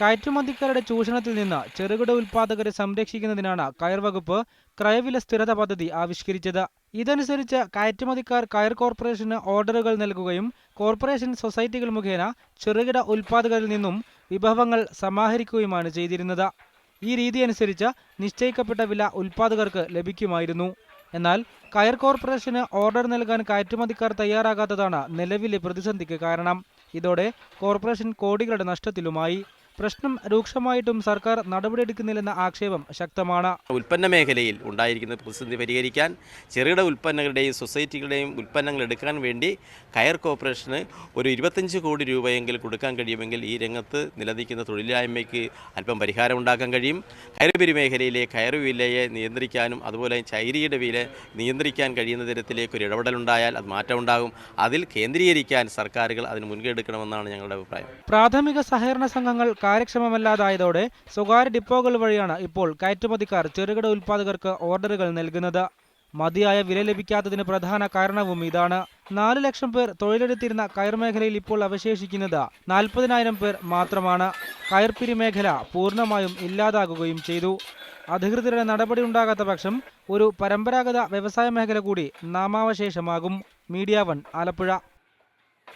കയറ്റുമതിക്കാരുടെ ചൂഷണത്തിൽ നിന്ന് ചെറുകിട ഉൽപ്പാദകരെ സംരക്ഷിക്കുന്നതിനാണ് കയർ വകുപ്പ് ക്രയവില സ്ഥിരത പദ്ധതി ആവിഷ്കരിച്ചത്. ഇതനുസരിച്ച് കയറ്റുമതിക്കാർ കയർ കോർപ്പറേഷന് ഓർഡറുകൾ നൽകുകയും കോർപ്പറേഷൻ സൊസൈറ്റികൾ മുഖേന ചെറുകിട ഉൽപ്പാദകരിൽ നിന്നും വിഭവങ്ങൾ സമാഹരിക്കുകയുമാണ് ചെയ്തിരുന്നത്. ഈ രീതി അനുസരിച്ച് നിശ്ചയിക്കപ്പെട്ട വില ഉൽപ്പാദകർക്ക് ലഭിക്കുമായിരുന്നു. എന്നാൽ കയർ കോർപ്പറേഷന് ഓർഡർ നൽകാൻ കയറ്റുമതിക്കാർ തയ്യാറാകാത്തതാണ് നിലവിലെ പ്രതിസന്ധിക്ക് കാരണം. ഇതോടെ കോർപ്പറേഷൻ കോടികളുടെ നഷ്ടത്തിലുമായി. പ്രശ്നം രൂക്ഷമായിട്ടും സർക്കാർ നടപടിയെടുക്കുന്നില്ലെന്ന ആക്ഷേപം ശക്തമാണ്. ഉൽപ്പന്ന മേഖലയിൽ ഉണ്ടായിരിക്കുന്ന പ്രതിസന്ധി പരിഹരിക്കാൻ ചെറുകിട ഉൽപ്പന്നങ്ങളുടെയും സൊസൈറ്റികളുടെയും ഉൽപ്പന്നങ്ങൾ എടുക്കാൻ വേണ്ടി കയർ കോർപ്പറേഷന് ഒരു ഇരുപത്തഞ്ച് കോടി രൂപയെങ്കിലും കൊടുക്കാൻ കഴിയുമെങ്കിൽ ഈ രംഗത്ത് നിലനിൽക്കുന്ന തൊഴിലില്ലായ്മയ്ക്ക് അല്പം പരിഹാരം ഉണ്ടാക്കാൻ കഴിയും. കയറുപിരി മേഖലയിലെ കയർ വിലയെ നിയന്ത്രിക്കാനും അതുപോലെ ചൈരിയുടെ വില നിയന്ത്രിക്കാൻ കഴിയുന്ന തരത്തിലേക്ക് ഒരു ഇടപെടലുണ്ടായാൽ അത് മാറ്റമുണ്ടാകും അതിൽ കേന്ദ്രീകരിക്കാൻ സർക്കാരുകൾ അതിന് മുൻകൈ എടുക്കണമെന്നാണ് ഞങ്ങളുടെ അഭിപ്രായം. പ്രാഥമിക സഹകരണ സംഘങ്ങൾ കാര്യക്ഷമമല്ലാതായതോടെ സ്വകാര്യ ഡിപ്പോകൾ വഴിയാണ് ഇപ്പോൾ കയറ്റുമതിക്കാർ ചെറുകിട ഉൽപ്പാദകർക്ക് ഓർഡറുകൾ നൽകുന്നത്. മതിയായ വില ലഭിക്കാത്തതിന് പ്രധാന കാരണവും ഇതാണ്. നാല് ലക്ഷം പേർ തൊഴിലെടുത്തിരുന്ന കയർ മേഖലയിൽ ഇപ്പോൾ അവശേഷിക്കുന്നത് നാൽപ്പതിനായിരം പേർ മാത്രമാണ്. കയർപ്പിരി മേഖല പൂർണമായും ഇല്ലാതാകുകയും ചെയ്തു. അധികൃതരുടെ നടപടി ഉണ്ടാകാത്ത പക്ഷം ഒരു പരമ്പരാഗത വ്യവസായ മേഖല കൂടി നാമാവശേഷമാകും. Media one Alappuzha.